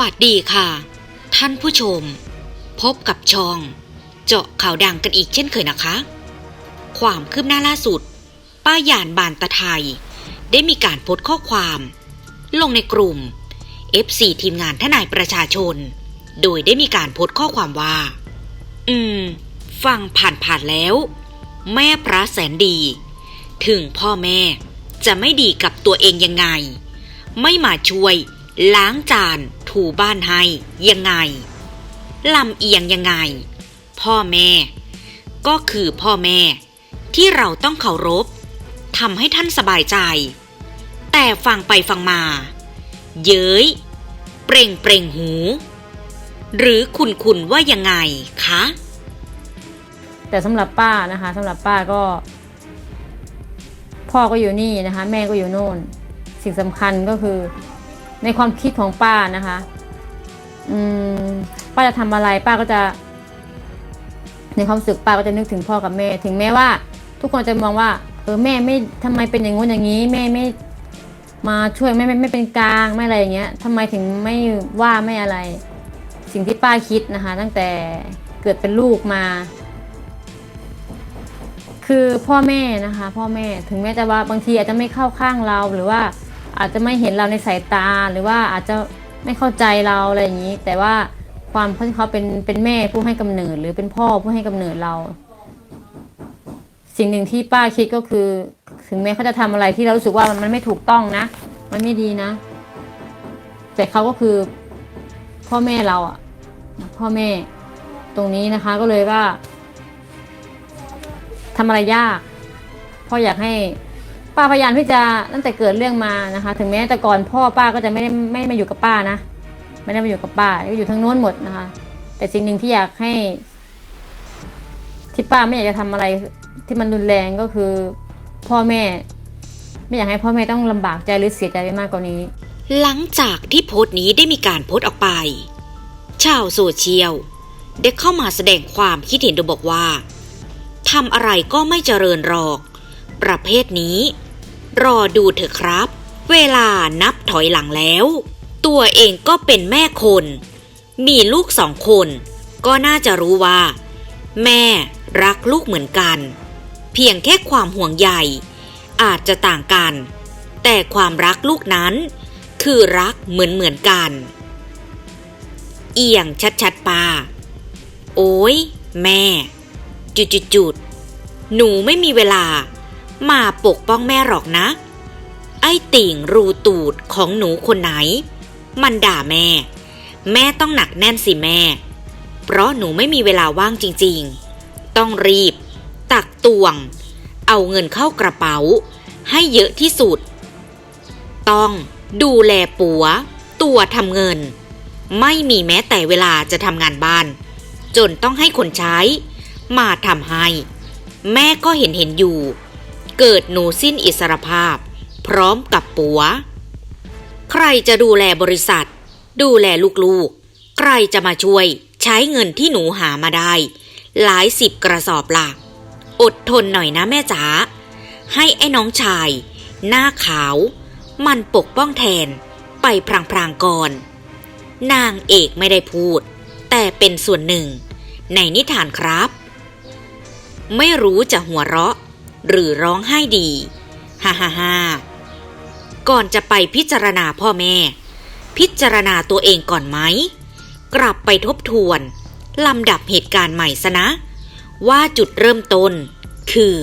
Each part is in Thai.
สวัสดีค่ะ ท่านผู้ชม พบกับช่อง เจาะข่าวดังกันอีกเช่นเคยนะคะ ความคืบหน้าล่าสุด ป้ายานบานตะไทย ได้มีการโพสต์ข้อความ ลงในกลุ่ม FC ทีมงานทนายประชาชน โดยได้มีการโพสต์ข้อความว่า อืม ฟังผ่านๆแล้ว แม่พระแสนดี ถึงพ่อแม่จะไม่ดีกับตัวเองยังไง ไม่มาช่วยล้างจาน ถูบ้านให้ยังไงลำเอียงยังไง พ่อแม่ ก็คือพ่อแม่ ที่เราต้องเคารพทำให้ท่านสบายใจ แต่ฟังไปฟังมา เย้ย เปร่งเปร่งหู หรือคุณคุณว่ายังไงคะแต่สำหรับป้านะคะสำหรับป้าก็ พ่อก็อยู่นี่นะคะ แม่ก็อยู่โน่น สิ่งสำคัญก็คือ ในความคิดของป้านะคะ อืม ป้าจะทำอะไรป้าก็จะ ในความรู้สึกป้าก็จะนึกถึงพ่อกับแม่ ถึงแม้ว่า ทุกคนจะมองว่า เออแม่ไม่ทำไมเป็นอย่างงู้นอย่างนี้ แม่ไม่ มาช่วยแม่ไม่ไม่เป็นกลางไม่อะไรอย่างเงี้ยทำไมถึงไม่ว่าไม่อะไร สิ่งที่ป้าคิดนะคะ ตั้งแต่เกิดเป็นลูกมา คือพ่อแม่นะคะ พ่อแม่ถึงแม้จะว่าบางทีอาจจะไม่เข้าข้างเราหรือว่า อาจจะไม่เห็นเราในสายตาหรือว่าอาจจะไม่เข้าใจเราอะไรอย่างนี้ แต่ว่าความที่เขาเป็นเป็นแม่ผู้ให้กำเนิด หรือเป็นพ่อผู้ให้กำเนิดเรา สิ่งหนึ่งที่ป้าคิดก็คือ ถึงแม้เขาจะทำอะไรที่เรารู้สึกว่ามันไม่ถูกต้องนะ มันไม่ดีนะ แต่เขาก็คือพ่อแม่เราอะพ่อแม่ตรงนี้นะคะก็เลยว่าทำอะไรยากพ่ออยากให้ ป้าพยายามที่จะตั้งแต่เกิดเรื่องมานะคะ ถึงแม้แต่ก่อนพ่อป้าก็จะไม่ได้ไม่มาอยู่กับป้านะไม่ได้มาอยู่กับป้าก็อยู่ทั้งโน้นหมดนะคะ แต่สิ่งหนึ่งที่อยากให้ ที่ป้าไม่อยากจะทำอะไรที่มันรุนแรงก็คือ พ่อแม่ ไม่อยากให้พ่อแม่ต้องลำบากใจหรือเสียใจไปมากกว่านี้ หลังจากที่โพสต์นี้ได้มีการโพสต์ออกไป ชาวโซเชียลได้เข้ามาแสดงความคิดเห็นโดยบอกว่าทำอะไรก็ไม่เจริญหรอก ประเภทนี้ รอดูเถอะครับ เวลานับถอยหลังแล้ว ตัวเองก็เป็นแม่คน มีลูกสองคน ก็น่าจะรู้ว่า แม่รักลูกเหมือนกัน เพียงแค่ความห่วงใยอาจจะต่างกัน แต่ความรักลูกนั้น คือรักเหมือนเหมือนกัน เอียงชัดๆปาโอ้ยแม่ จุดจุดจุดๆหนูไม่มีเวลา มาปกป้องแม่หรอกนะ ไอ้ติ่งรูตูดของหนูคนไหน มันด่าแม่ แม่ต้องหนักแน่นสิแม่ เพราะหนูไม่มีเวลาว่างจริงๆ ต้องรีบ ตักตวง เอาเงินเข้ากระเป๋า ให้เยอะที่สุด ต้องดูแลปัว ตัวทำเงิน ไม่มีแม้แต่เวลาจะทำงานบ้าน จนต้องให้คนใช้ มาทำให้ แม่ก็เห็นเห็นอยู่ เกิดหนูสิ้นอิสรภาพ พร้อมกับปัว ใครจะดูแลบริษัท ดูแลลูกๆ ใครจะมาช่วยใช้เงินที่หนูหามาได้ หลายสิบกระสอบหลักอดทนหน่อยนะแม่จ๋าให้ไอ้น้องชาย หน้าขาว มันปกป้องแทน ไปพรางๆก่อน นางเอกไม่ได้พูด แต่เป็นส่วนหนึ่ง ในนิทานครับ ไม่รู้จะหัวเราะ หรือร้องไห้ดี ฮ่าฮ่าฮ่าก่อนจะไปพิจารณาพ่อแม่ พิจารณาตัวเองก่อนไหม กลับไปทบทวนลำดับเหตุการณ์ใหม่ซะนะ ว่าจุดเริ่มต้น คือ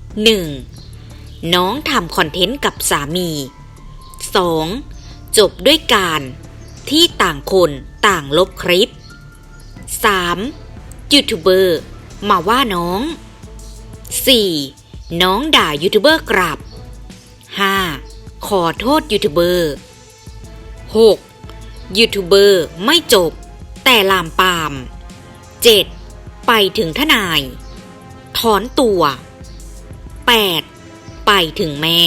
1. น้องทำคอนเทนต์กับสามี 2. จบด้วยการที่ต่างคนต่างลบคลิป 3. ยูทูบเบอร์มาว่าน้อง 4. น้องด่ายูทูบเบอร์กลับ 5. ขอโทษยูทูบเบอร์ 6. ยูทูบเบอร์ไม่จบ แต่ลามปาม 7. ไปถึงทนาย ถอนตัว 8. ไปถึงแม่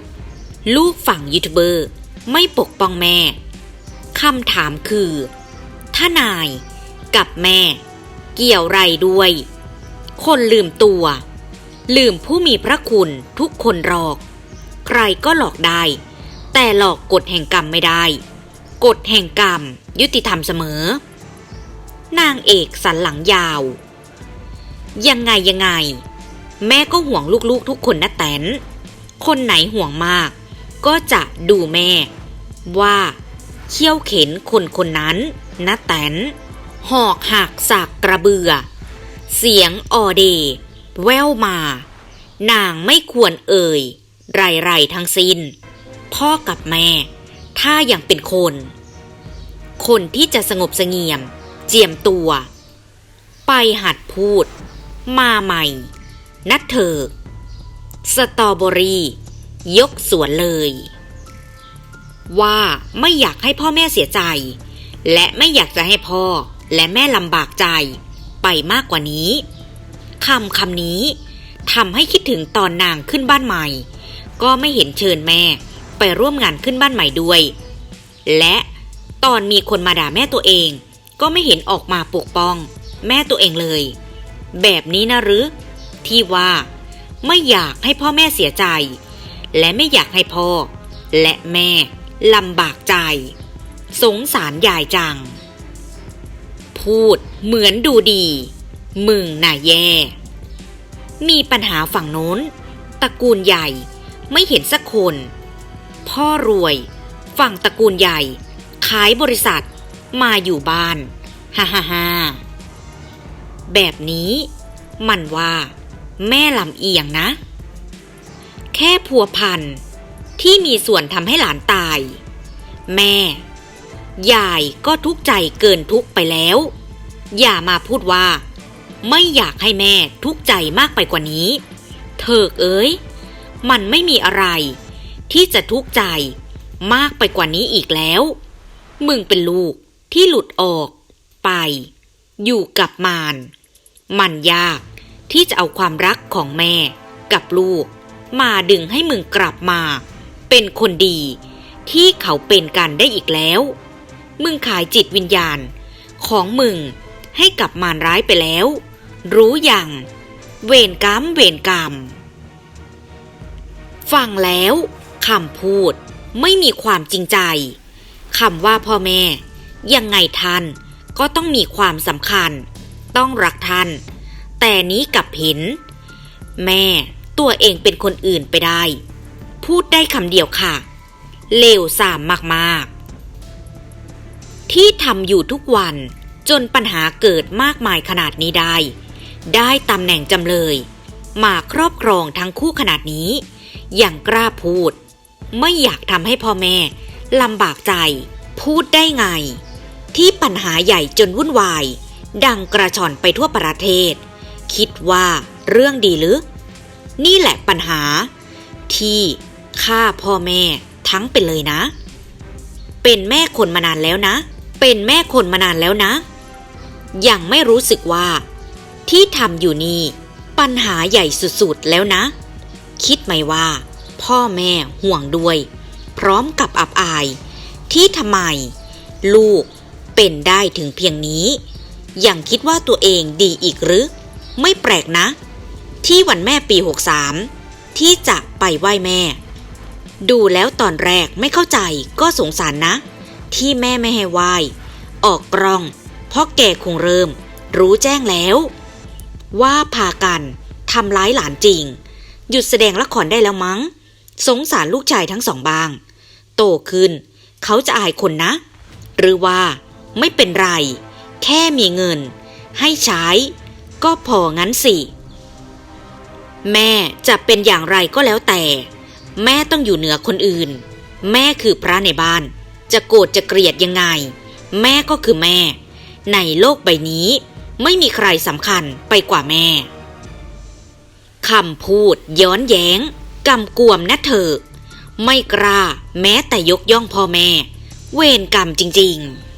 9. ลูกฝั่งยูทูบเบอร์ไม่ปกป้องแม่ คำถามคือทนาย กับแม่ เกี่ยวไรด้วย คนลืมตัว ลืมผู้มีพระคุณทุกคนหลอก ใครก็หลอกได้ แต่หลอกกฎแห่งกรรมไม่ได้ กฎแห่งกรรมยุติธรรมเสมอ นางเอกสันหลังยาว ยังไงยังไง แม่ก็ห่วงลูกๆทุกคนนะแตน คนไหนห่วงมาก ก็จะดูแม่ ว่าเขี้ยวเข็นคนคนนั้นนะแตนหอกหักสากกระเบือ เสียงออเด แววมา นางไม่ควรเอ่ย ไรๆทั้งสิ้น พ่อกับแม่ ถ้ายังเป็นคน คนที่จะสงบเสงี่ยม เจียมตัว ไปหัดพูด มาใหม่ นัดเถิกสตอเบอรี่ ยกสวนเลย ว่าไม่อยากให้พ่อแม่เสียใจ และไม่อยากจะให้พ่อและแม่ลำบากใจไปมากกว่านี้ คำคำนี้ทำให้คิดถึงตอนนางขึ้นบ้านใหม่ ก็ไม่เห็นเชิญแม่ ไปร่วมงานขึ้นบ้านใหม่ด้วย และตอนมีคนมาด่าแม่ตัวเอง ก็ไม่เห็นออกมาปกป้อง แม่ตัวเองเลย แบบนี้นะหรือ ที่ว่า ไม่อยากให้พ่อแม่เสียใจ และไม่อยากให้พ่อ และแม่ลำบากใจ สงสารยายจัง พูดเหมือนดูดี มึงน่ะแย่ มีปัญหาฝั่งโน้นตระกูลใหญ่ไม่เห็นสักคน พ่อรวย ฝั่งตระกูลใหญ่ ขายบริษัท มาอยู่บ้าน ฮ่าฮ่าฮ่าแบบนี้ มันว่า แม่ลำเอียงนะ แค่พัวพันที่มีส่วนทำให้หลานตาย แม่ ยายก็ทุกข์ใจเกินทุกไปแล้ว อย่ามาพูดว่า ไม่อยากให้แม่ทุกข์ใจมากไปกว่านี้เถิกเอ้ยมันไม่มีอะไร ที่จะทุกข์ใจมากไปกว่านี้อีกแล้ว มึงเป็นลูกที่หลุดออก ไป อยู่กับมารมันยากที่จะเอาความรักของแม่กับลูก มาดึงให้มึงกลับมา เป็นคนดี ที่เขาเป็นกันได้อีกแล้ว มึงขายจิตวิญญาณของมึงให้กับมารร้ายไปแล้ว รู้อย่าง เวรกรรมเวรกรรม ฟังแล้วคำพูดไม่มีความจริงใจคำว่าพ่อแม่ ยังไงท่านก็ต้องมีความสำคัญ ต้องรักท่าน แต่นี้กับเห็น แม่ตัวเองเป็นคนอื่นไปได้ พูดได้คำเดียวค่ะ เลวสามมากๆ ที่ทำอยู่ทุกวันจนปัญหาเกิดมากมายขนาดนี้ได้ ได้ตำแหน่งจำเลย มาครอบครองทั้งคู่ขนาดนี้อย่างกล้าพูด ไม่อยากทำให้พ่อแม่ลำบากใจ พูดได้ไง ที่ปัญหาใหญ่จนวุ่นวาย ดังกระชอนไปทั่วประเทศ คิดว่าเรื่องดีหรือ นี่แหละปัญหา ที่ฆ่าพ่อแม่ทั้งเป็นเลยนะ เป็นแม่คนมานานแล้วนะ เป็นแม่คนมานานแล้วนะ ยังไม่รู้สึกว่า ที่ทำอยู่นี่ ปัญหาใหญ่สุดๆแล้วนะ คิดไหมว่า พ่อแม่ห่วงด้วย พร้อมกับอับอาย ที่ทำไม ลูกเป็นได้ถึงเพียงนี้ ยังคิดว่าตัวเองดีอีกหรือ ไม่แปลกนะ ที่วันแม่ปี 63 ที่จะไปไหว้แม่ ดูแล้วตอนแรกไม่เข้าใจก็สงสารนะ ที่แม่ไม่ให้ไหว้ออกกล้องเพราะแกคงเริ่ม รู้แจ้งแล้ว ว่าพากันทำร้ายหลานจริง หยุดแสดงละครได้แล้วมั้ง สงสารลูกชายทั้งสองบาง โตขึ้น เขาจะอายคนนะ หรือว่าไม่เป็นไร แค่มีเงิน ให้ใช้ ก็พองั้นสิ แม่จะเป็นอย่างไรก็แล้วแต่ แม่ต้องอยู่เหนือคนอื่น แม่คือพระในบ้าน จะโกรธจะเกลียดยังไง แม่ก็คือแม่ ในโลกใบนี้ ไม่มีใครสำคัญไปกว่าแม่คำพูดย้อนแย้งกำกวมนะเธอ ไม่กล้าแม้แต่ยกย่องพ่อแม่ เวรกรรมจริง ๆ